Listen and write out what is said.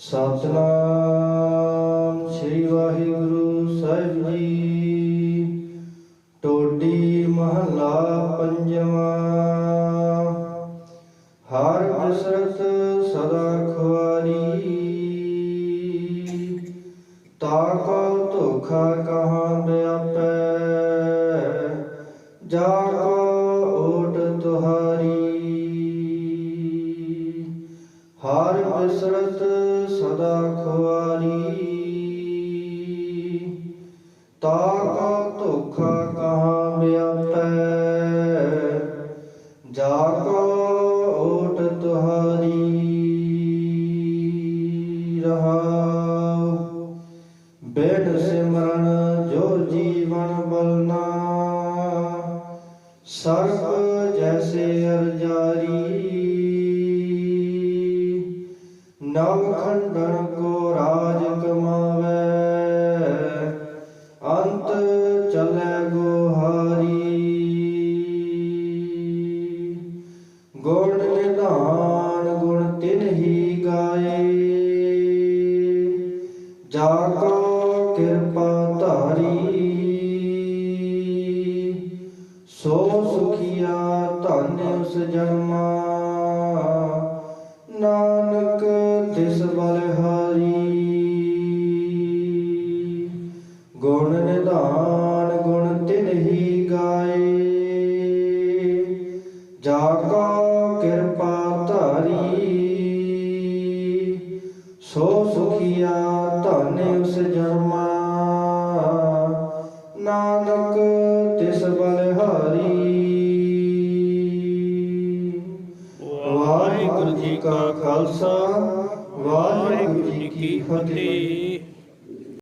ਸਤਨਾਮ ਸ੍ਰੀ ਵਾਹਿਗੁਰੂ ਸਾਹਿਬ ਜੀ। ਟੋਡੀ ਮਹਲਾ ਪੰਜਵਾਂ। ਹਰ ਬਿਸਰਤ ਸਦਾ ਖੁਆਰੀ। ਤਾਕੋ ਧੋਖਾ ਕਹਾਂ ਵਿਆਪੈ ਜਾ ਕੋ ਓਟ ਤੁਹਾਰੀ। ਹਰ ਬਿਸਰਤ ਸਦਾ ਖੁਆਰੀ। ਕਾ ਧੋਖਾ ਕਹਾਂ ਵਿਆਪੈ। ਜਾ ਕੋ ਓਟ ਤੁਹਾਰੀ ਰਹਾਉ। ਬੇਦ ਸਿਮਰਨ ਜੋ ਜੀਵਨ ਬਲਨਾ। ਸਰਪ ਜੈਸੇ ਅਰਜਾਰੀ। ਨਵ ਖੰਡਨ ਕੋ ਰਾਜ ਕਮਾਵੇ, ਅੰਤ ਚਲੇ ਗੋਹਾਰੀ ਗੁਣ ਨਿਧਾਨ, ਗੁਣ ਤਿਨ ਹੀ ਗਾਏ। ਜਾ ਕੋ ਕਿਰਪਾ ਧਾਰੀ, ਸੋ ਸੁਖੀਆ ਧਨ ਉਸ ਜਨਮਾ। ਤਿਸ ਬਲਿਹਾਰੀ ਗੁਣ ਨਿਧਾਨ, ਗੁਣ ਤਿਨ ਹੀ ਗਾਏ। ਜਾ ਕਿਰਪਾ ਧਾਰੀ। ਸੋ ਸੁਖੀਆ ਧਨ ਉਸ ਜਨਮਾ ਨਾਨਕ ਤਿਸ ਬਲਿਹਾਰੀ ਵਾਹਿਗੁਰੂ ਜੀ ਕਾ ਖਾਲਸਾ। ਵਾਹਿਗੁਰੂ ਜੀ ਕੀ ਫਤਿਹ।